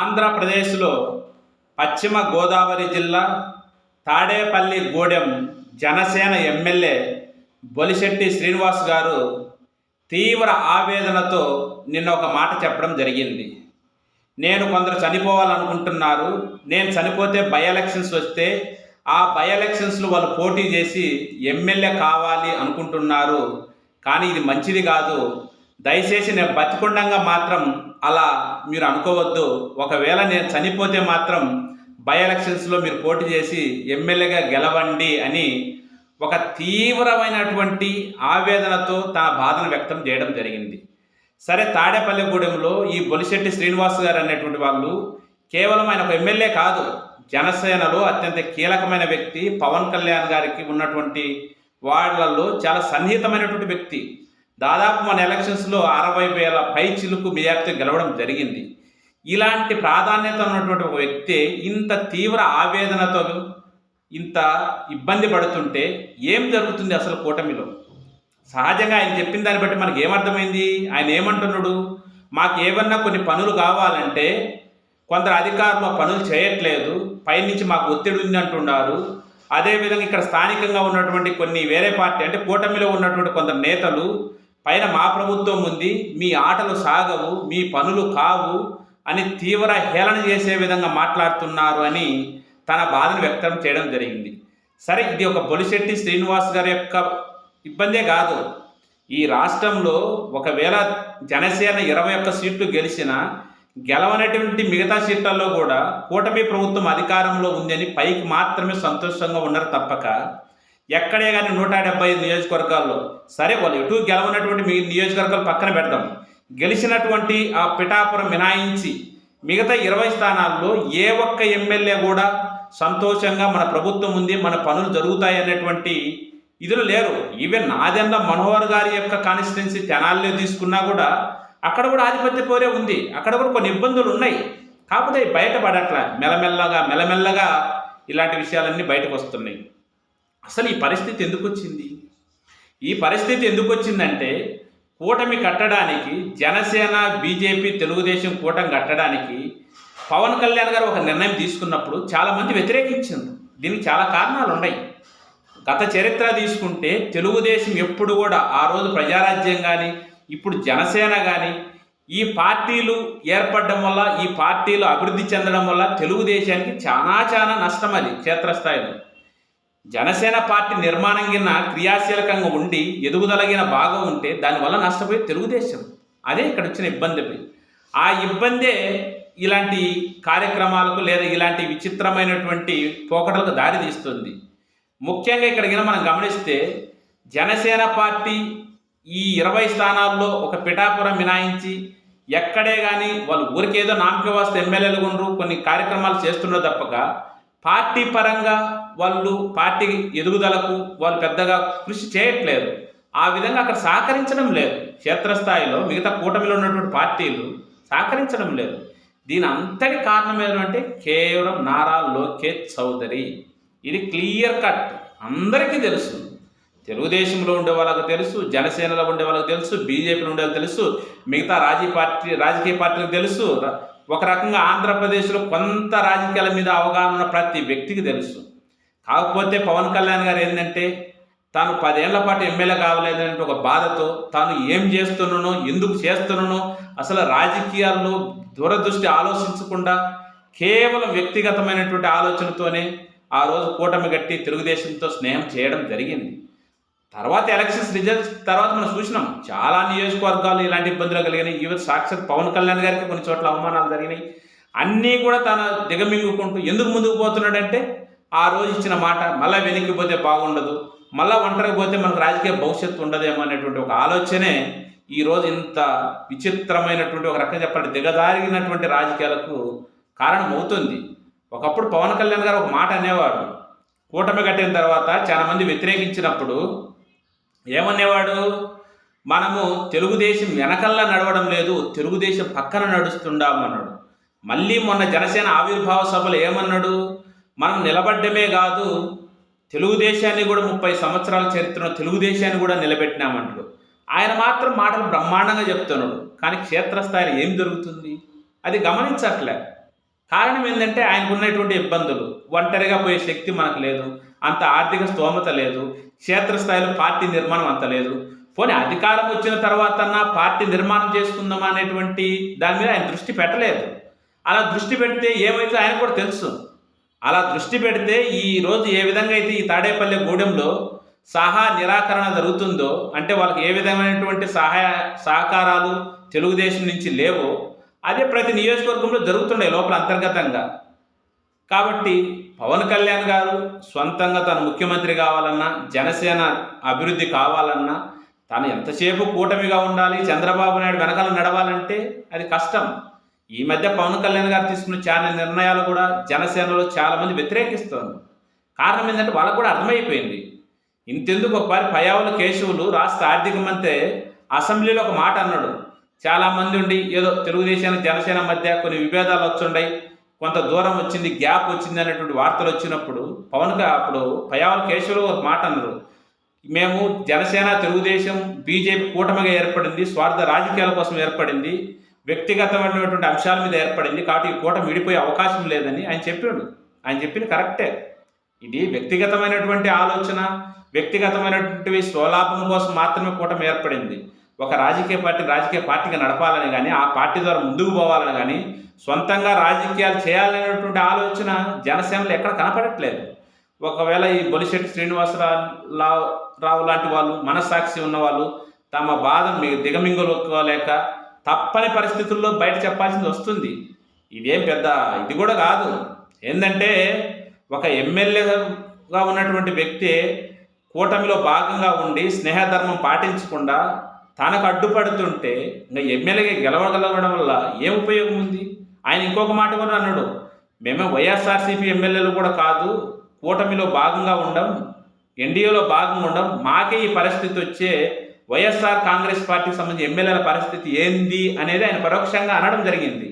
ఆంధ్రప్రదేశ్లో పశ్చిమ గోదావరి జిల్లా తాడేపల్లి గూడెం జనసేన ఎమ్మెల్యే బొలిశెట్టి శ్రీనివాస్ గారు తీవ్ర ఆవేదనతో నిన్న ఒక మాట చెప్పడం జరిగింది. నేను కొందరు చనిపోవాలనుకుంటున్నారు. నేను చనిపోతే బై ఎలక్షన్స్ వస్తే ఆ బై ఎలక్షన్స్లో వాళ్ళు పోటీ చేసి ఎమ్మెల్యే కావాలి అనుకుంటున్నారు. కానీ ఇది మంచిది కాదు. దయచేసి నేను బతికుండంగా మాత్రం అలా మీరు అనుకోవద్దు. ఒకవేళ నేను చనిపోతే మాత్రం బై ఎలక్షన్స్లో మీరు పోటీ చేసి ఎమ్మెల్యేగా గెలవండి అని ఒక తీవ్రమైనటువంటి ఆవేదనతో తన బాధను వ్యక్తం చేయడం జరిగింది. సరే తాడేపల్లిగూడెంలో ఈ బొలిశెట్టి శ్రీనివాస్ గారు అనేటువంటి వాళ్ళు కేవలం ఆయన ఒక ఎమ్మెల్యే కాదు జనసేనలో అత్యంత కీలకమైన వ్యక్తి పవన్ కళ్యాణ్ గారికి ఉన్నటువంటి వాళ్ళల్లో చాలా సన్నిహితమైనటువంటి వ్యక్తి. దాదాపు మన ఎలక్షన్స్లో అరవై వేల పై చిలుకు మెజార్టీ గెలవడం జరిగింది. ఇలాంటి ప్రాధాన్యత ఉన్నటువంటి ఒక వ్యక్తి ఇంత తీవ్ర ఆవేదనతో ఇంత ఇబ్బంది పడుతుంటే ఏం జరుగుతుంది అసలు కూటమిలో? సహజంగా ఆయన చెప్పిన దాన్ని బట్టి మనకి ఏమర్థమైంది ఆయన ఏమంటున్నాడు? మాకు ఏమన్నా కొన్ని పనులు కావాలంటే కొందరు అధికారులు పనులు చేయట్లేదు పైనుంచి మాకు ఒత్తిడి ఉంది అంటున్నారు. అదేవిధంగా ఇక్కడ స్థానికంగా ఉన్నటువంటి కొన్ని వేరే పార్టీ అంటే కూటమిలో ఉన్నటువంటి కొందరు నేతలు పైన మా ప్రభుత్వం ఉంది మీ ఆటలు సాగవు మీ పనులు కావు అని తీవ్ర హేళన చేసే విధంగా మాట్లాడుతున్నారు అని తన బాధను వ్యక్తం చేయడం జరిగింది. సరే ఇది ఒక బొలిశెట్టి శ్రీనివాస్ గారి యొక్క ఇబ్బందే కాదు. ఈ రాష్ట్రంలో ఒకవేళ జనసేన ఇరవై ఒక్క సీట్లు గెలిచిన గెలవనటువంటి మిగతా సీట్లలో కూడా కూటమి ప్రభుత్వం అధికారంలో ఉందని పైకి మాత్రమే సంతోషంగా ఉన్నారు తప్పక. ఎక్కడే కానీ నూట డెబ్బై ఐదు నియోజకవర్గాల్లో సరే వాళ్ళు ఎటు గెలవనటువంటి మీ నియోజకవర్గాలు పక్కన పెడదాం. గెలిచినటువంటి ఆ పిఠాపురం మినాయించి మిగతా ఇరవై స్థానాల్లో ఏ ఒక్క ఎమ్మెల్యే కూడా సంతోషంగా మన ప్రభుత్వం ఉంది మన పనులు జరుగుతాయి అనేటువంటి ఇదిలో లేరు. ఈవెన్ నాదెండ్ల మనోహర్ గారి యొక్క కాన్స్టిట్యున్సీ తెనాల్లో తీసుకున్నా కూడా అక్కడ కూడా ఆధిపత్య పోరే ఉంది. అక్కడ కూడా కొన్ని ఇబ్బందులు ఉన్నాయి. కాకపోతే బయటపడట్లా. మెల్లమెల్లగా మెల్లమెల్లగా ఇలాంటి విషయాలన్నీ బయటకు వస్తున్నాయి. అసలు ఈ పరిస్థితి ఎందుకు వచ్చింది ఈ పరిస్థితి ఎందుకు వచ్చిందంటే కూటమి కట్టడానికి జనసేన బీజేపీ తెలుగుదేశం కూటమి కట్టడానికి పవన్ కళ్యాణ్ గారు ఒక నిర్ణయం తీసుకున్నప్పుడు చాలామంది వ్యతిరేకించారు దీనికి చాలా కారణాలు ఉన్నాయి గత చరిత్ర తీసుకుంటే తెలుగుదేశం ఎప్పుడు కూడా ఆ రోజు ప్రజారాజ్యం కానీ ఇప్పుడు జనసేన కానీ ఈ పార్టీలు ఏర్పడడం వల్ల ఈ పార్టీలు అభివృద్ధి చెందడం వల్ల తెలుగుదేశానికి చాలా చాలా నష్టం అది క్షేత్రస్థాయిలో. జనసేన పార్టీ నిర్మాణం కింద క్రియాశీలకంగా ఉండి ఎదుగుదలగిన బాగా ఉంటే దానివల్ల నష్టపోయి తెలుగుదేశం. అదే ఇక్కడ వచ్చిన ఇబ్బంది ఆ ఇబ్బందే ఇలాంటి కార్యక్రమాలకు లేదా ఇలాంటి విచిత్రమైనటువంటి పోకడలకు దారి తీస్తుంది. ముఖ్యంగా ఇక్కడ మనం గమనిస్తే జనసేన పార్టీ ఈ ఇరవై స్థానాల్లో ఒక పిఠాపురం మినాయించి ఎక్కడే కానీ వాళ్ళు ఊరికేదో నామకే వస్తే ఎమ్మెల్యేలు ఉండరు కొన్ని కార్యక్రమాలు చేస్తున్నారు తప్పక. పార్టీ పరంగా వాళ్ళు పార్టీ ఎదుగుదలకు వాళ్ళు పెద్దగా కృషి చేయట్లేదు. ఆ విధంగా అక్కడ సహకరించడం లేదు. క్షేత్రస్థాయిలో మిగతా కూటమిలో ఉన్నటువంటి పార్టీలు సహకరించడం లేదు. దీని అంతటి కారణం ఏంటంటే కేవలం నారా లోకేష్ చౌదరి. ఇది క్లియర్ కట్. అందరికీ తెలుసు. తెలుగుదేశంలో ఉండే వాళ్ళకు తెలుసు జనసేనలో ఉండే వాళ్ళకి తెలుసు బీజేపీలో ఉండే వాళ్ళకి తెలుసు మిగతా రాజీ పార్టీ రాజకీయ పార్టీలకు తెలుసు ఒక రకంగా ఆంధ్రప్రదేశ్లో కొంత రాజకీయాల మీద అవగాహన ఉన్న ప్రతి వ్యక్తికి తెలుసు. కాకపోతే పవన్ కళ్యాణ్ గారు ఏంటంటే తాను పదేళ్ళ పాటు ఎమ్మెల్యే కావలేదంటే ఒక బాధతో తాను ఏం చేస్తున్నానో ఎందుకు చేస్తున్నానో అసలు రాజకీయాల్లో దూరదృష్టి ఆలోచించకుండా కేవలం వ్యక్తిగతమైనటువంటి ఆలోచనతోనే ఆ రోజు కూటమి గట్టి తెలుగుదేశంతో స్నేహం చేయడం జరిగింది. తర్వాత ఎలక్షన్స్ రిజల్ట్స్ తర్వాత మనం చూసినాం. చాలా నియోజకవర్గాలు ఇలాంటి ఇబ్బందులు కలిగినాయి. ఈవెన్ సాక్షాత్ పవన్ కళ్యాణ్ గారికి కొన్ని చోట్ల అవమానాలు జరిగినాయి. అన్నీ కూడా తన దిగమింగుకుంటూ ఎందుకు ముందుకు పోతున్నాడంటే ఆ రోజు ఇచ్చిన మాట మళ్ళీ వెనక్కి పోతే బాగుండదు మళ్ళీ ఒంటరికి పోతే మనకు రాజకీయ భవిష్యత్తు ఉండదేమో అనేటువంటి ఒక ఆలోచనే ఈ రోజు ఇంత విచిత్రమైనటువంటి ఒక రకంగా చెప్పాలంటే దిగజారినటువంటి రాజకీయాలకు కారణం అవుతుంది ఒకప్పుడు పవన్ కళ్యాణ్ గారు ఒక మాట అనేవాడు కూటమి కట్టిన తర్వాత చాలా మంది వ్యతిరేకించినప్పుడు ఏమనేవాడు? మనము తెలుగుదేశం వెనకల్లా నడవడం లేదు తెలుగుదేశం పక్కన నడుస్తుండామన్నాడు. మళ్ళీ మొన్న జనసేన ఆవిర్భావ సభలు ఏమన్నాడు? మనం నిలబడ్డమే కాదు తెలుగుదేశాన్ని కూడా ముప్పై సంవత్సరాల చరిత్రను తెలుగుదేశాన్ని కూడా నిలబెట్టినామంటాడు. ఆయన మాత్రం మాటలు బ్రహ్మాండంగా చెప్తున్నాడు. కానీ క్షేత్రస్థాయిలో ఏం జరుగుతుంది? అది గమనించట్లే. కారణం ఏంటంటే ఆయనకు ఉన్నటువంటి ఇబ్బందులు. ఒంటరిగా పోయే శక్తి మనకు లేదు. అంత ఆర్థిక స్తోమత లేదు క్షేత్రస్థాయిలో పార్టీ నిర్మాణం అంత లేదు. పోనీ అధికారం వచ్చిన తర్వాత పార్టీ నిర్మాణం చేసుకుందామా అనేటువంటి దాని మీద ఆయన దృష్టి పెట్టలేదు. అలా దృష్టి పెడితే ఏమైతే ఆయన కూడా తెలుసు. అలా దృష్టి పెడితే ఈ రోజు ఏ విధంగా అయితే ఈ తాడేపల్లి గూడెంలో సహా నిరాకరణ జరుగుతుందో అంటే వాళ్ళకి ఏ విధమైనటువంటి సహాయ సహకారాలు తెలుగుదేశం నుంచి లేవో అదే ప్రతి నియోజకవర్గంలో జరుగుతున్నాయి లోపల అంతర్గతంగా. కాబట్టి పవన్ కళ్యాణ్ గారు సొంతంగా తను ముఖ్యమంత్రి కావాలన్నా జనసేన అభివృద్ధి కావాలన్నా తాను ఎంతసేపు కూటమిగా ఉండాలి చంద్రబాబు నాయుడు వెనకాల నడవాలంటే అది కష్టం. ఈ మధ్య పవన్ కళ్యాణ్ గారు తీసుకున్న చాలా నిర్ణయాలు కూడా జనసేనలో చాలామంది వ్యతిరేకిస్తారు కారణం ఏంటంటే వాళ్ళకు కూడా అర్థమైపోయింది. ఇంతెందుకు ఒకసారి పయావుల కేశవులు రాష్ట్ర ఆర్థిక మంత్రి అసెంబ్లీలో ఒక మాట అన్నాడు. చాలా మంది ఉండి ఏదో తెలుగుదేశానికి జనసేన మధ్య కొన్ని విభేదాలు వచ్చుండయి. కొంత దూరం వచ్చింది గ్యాప్ వచ్చింది అనేటువంటి వార్తలు వచ్చినప్పుడు పవన్ అప్పుడు పయావుల కేశవరావు ఒక మాట అన్నారు. మేము జనసేన తెలుగుదేశం బీజేపీ కూటమిగా ఏర్పడింది స్వార్థ రాజకీయాల కోసం ఏర్పడింది వ్యక్తిగతమైనటువంటి అంశాల మీద ఏర్పడింది కాబట్టి ఈ కూటమి విడిపోయే అవకాశం లేదని ఆయన చెప్పాడు. ఆయన చెప్పింది కరెక్టే. ఇది వ్యక్తిగతమైనటువంటి ఆలోచన వ్యక్తిగతమైనటువంటి స్వలాభం కోసం మాత్రమే కూటమి ఏర్పడింది. ఒక రాజకీయ పార్టీ రాజకీయ పార్టీగా నడపాలని కానీ ఆ పార్టీ ద్వారా ముందుకు పోవాలని కానీ సొంతంగా రాజకీయాలు చేయాలనేటువంటి ఆలోచన జనసేనలో ఎక్కడ కనపడట్లేదు. ఒకవేళ ఈ బొలిశెట్టి శ్రీనివాసరావు రావు లాంటి వాళ్ళు మనస్సాక్షి ఉన్నవాళ్ళు తమ బాధను మీకు దిగమింగులుకోలేక తప్పని పరిస్థితుల్లో బయట చెప్పాల్సింది వస్తుంది. ఇదేం పెద్ద ఇది కూడా కాదు. ఏంటంటే ఒక ఎమ్మెల్యేగా ఉన్నటువంటి వ్యక్తి కూటమిలో భాగంగా ఉండి స్నేహధర్మం పాటించకుండా తనకు అడ్డుపడుతుంటే ఇంకా ఎమ్మెల్యేగా గెలవగలగడం వల్ల ఏం ఉపయోగం ఉంది? ఆయన ఇంకొక మాట కూడా అన్నాడు. మేమే వైఎస్ఆర్సీపీ ఎమ్మెల్యేలు కూడా కాదు కూటమిలో భాగంగా ఉండం ఎన్డీఏలో భాగంగా ఉండం మాకే ఈ పరిస్థితి వచ్చే వైఎస్ఆర్ కాంగ్రెస్ పార్టీకి సంబంధించి ఎమ్మెల్యేల పరిస్థితి ఏంది అనేది ఆయన పరోక్షంగా అనడం జరిగింది.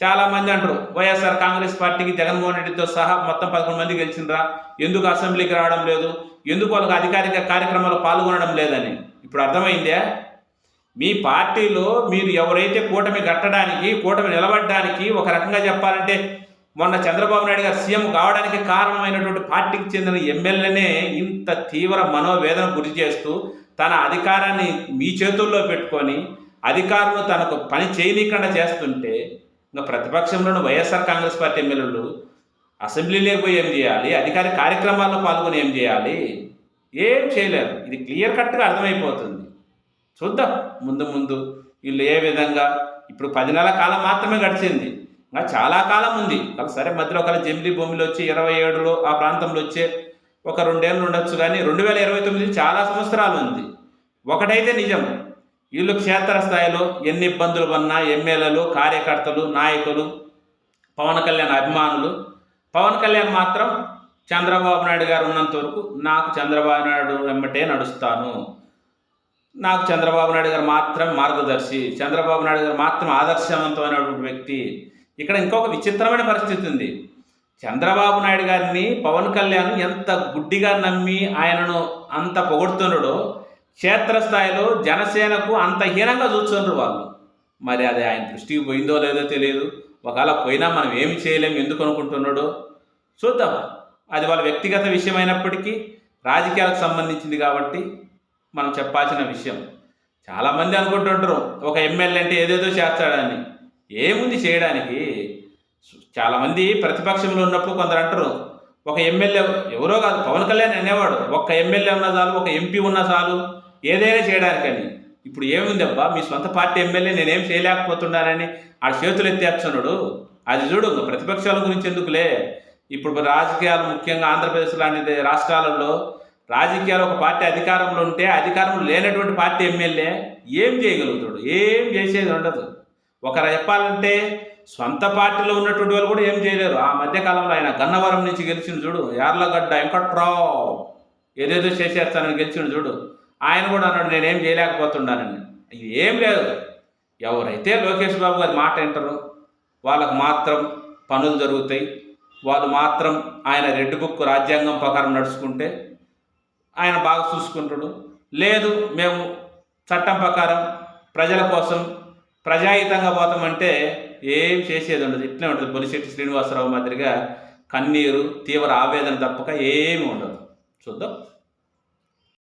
చాలా మంది అంటారు వైఎస్ఆర్ కాంగ్రెస్ పార్టీకి జగన్మోహన్ రెడ్డితో సహా మొత్తం పదకొండు మంది గెలిచిండ్రా? ఎందుకు అసెంబ్లీకి రావడం లేదు? ఎందుకు వాళ్ళకి అధికారిక కార్యక్రమాలు పాల్గొనడం లేదని? ఇప్పుడు అర్థమైందే? మీ పార్టీలో మీరు ఎవరైతే కూటమి కట్టడానికి కూటమి నిలబడడానికి ఒక రకంగా చెప్పాలంటే మొన్న చంద్రబాబు నాయుడు గారు సీఎం కావడానికి కారణమైనటువంటి పార్టీకి చెందిన ఎమ్మెల్యేనే ఇంత తీవ్ర మనోవేదన గురి చేస్తూ తన అధికారాన్ని మీ చేతుల్లో పెట్టుకొని అధికారులు తనకు పని చేయనీయకుండా చేస్తుంటే ఇంకా ప్రతిపక్షంలోని వైఎస్ఆర్ కాంగ్రెస్ పార్టీ ఎమ్మెల్యేలు అసెంబ్లీలోకి పోయి ఏం చేయాలి? అధికార కార్యక్రమాల్లో పాల్గొని ఏం చేయాలి? ఏం చేయలేరు. ఇది క్లియర్ కట్గా అర్థమైపోతుంది. చూద్దాం. ముందు ముందు వీళ్ళు ఏ విధంగా? ఇప్పుడు పది నెలల కాలం మాత్రమే గడిచింది. ఇంకా చాలా కాలం ఉంది. వాళ్ళు సరే మధ్యలో ఒకవేళ జమిలీ భూమిలో వచ్చి ఇరవై ఏడులో ఆ ప్రాంతంలో వచ్చే ఒక రెండేళ్ళు ఉండొచ్చు కానీ రెండు వేల ఇరవై తొమ్మిది చాలా సంవత్సరాలు ఉంది. ఒకటైతే నిజం. వీళ్ళు క్షేత్రస్థాయిలో ఎన్ని ఇబ్బందులు ఉన్నా ఎమ్మెల్యేలు కార్యకర్తలు నాయకులు పవన్ కళ్యాణ్ అభిమానులు. పవన్ కళ్యాణ్ మాత్రం చంద్రబాబు నాయుడు గారు ఉన్నంత వరకు నాకు చంద్రబాబు నాయుడు వెంబటే నడుస్తాను. నాకు చంద్రబాబు నాయుడు గారు మాత్రం మార్గదర్శి. చంద్రబాబు నాయుడు గారు మాత్రం ఆదర్శవంతమైనటువంటి వ్యక్తి. ఇక్కడ ఇంకొక విచిత్రమైన పరిస్థితి ఉంది. చంద్రబాబు నాయుడు గారిని పవన్ కళ్యాణ్ ఎంత గుడ్డిగా నమ్మి ఆయనను అంత పొగుడుతున్నాడో క్షేత్రస్థాయిలో జనసేనకు అంత హీనంగా చూస్తున్నారు వాళ్ళు. మరి అది ఆయన దృష్టికి పోయిందో లేదో తెలియదు. ఒకవేళ పోయినా మనం ఏమి చేయలేం ఎందుకు అనుకుంటున్నాడో చూద్దాం. అది వాళ్ళ వ్యక్తిగత విషయమైనప్పటికీ రాజకీయాలకు సంబంధించింది కాబట్టి మనం చెప్పాల్సిన విషయం. చాలామంది అనుకుంటుంటారు ఒక ఎమ్మెల్యే అంటే ఏదేదో చేస్తాడని. ఏముంది చేయడానికి? చాలామంది ప్రతిపక్షంలో ఉన్నప్పుడు కొందరు అంటారు ఒక ఎమ్మెల్యే ఎవరో కాదు పవన్ కళ్యాణ్ అనేవాడు ఒక్క ఎమ్మెల్యే ఉన్న చాలు ఒక ఎంపీ ఉన్న చాలు ఏదైనా చేయడానికని. ఇప్పుడు ఏముంది అబ్బా మీ సొంత పార్టీ ఎమ్మెల్యే నేనేం చేయలేకపోతున్నానని ఆ చేతులు ఎత్తేస్తున్నాడు. అది చూడు ప్రతిపక్షాల గురించి ఎందుకులే? ఇప్పుడు రాజకీయాలు ముఖ్యంగా ఆంధ్రప్రదేశ్ లాంటి రాష్ట్రాలలో రాజకీయాలు ఒక పార్టీ అధికారంలో ఉంటే అధికారంలో లేనటువంటి పార్టీ ఎమ్మెల్యే ఏం చేయగలుగుతాడు? ఏం చేసేది ఉండదు. ఒకరు చెప్పాలంటే సొంత పార్టీలో ఉన్నటువంటి వాళ్ళు కూడా ఏం చేయలేరు. ఆ మధ్యకాలంలో ఆయన గన్నవరం నుంచి గెలిచిన చూడు. యార్లగడ్డ వెంకట్రావు ఏదేదో చేసేస్తానని గెలిచిన చూడు. ఆయన కూడా అన్నాడు నేనేం చేయలేకపోతున్నానని. ఇది ఏం లేదు. ఎవరైతే లోకేష్ బాబు గారి మాట వింటారు వాళ్ళకు మాత్రం పనులు జరుగుతాయి. వాళ్ళు మాత్రం ఆయన రెడ్ బుక్ రాజ్యాంగం ప్రకారం నడుచుకుంటే ఆయన బాగా చూసుకుంటాడు. లేదు మేము చట్టం ప్రకారం ప్రజల కోసం ప్రజాయుతంగా పోతామంటే ఏం చేసేది ఉండదు. ఇట్లే ఉంటుంది. బొలిశెట్టి శ్రీనివాసరావు మాదిరిగా కన్నీరు తీవ్ర ఆవేదన తప్పక ఏమి ఉండదు. చూద్దాం.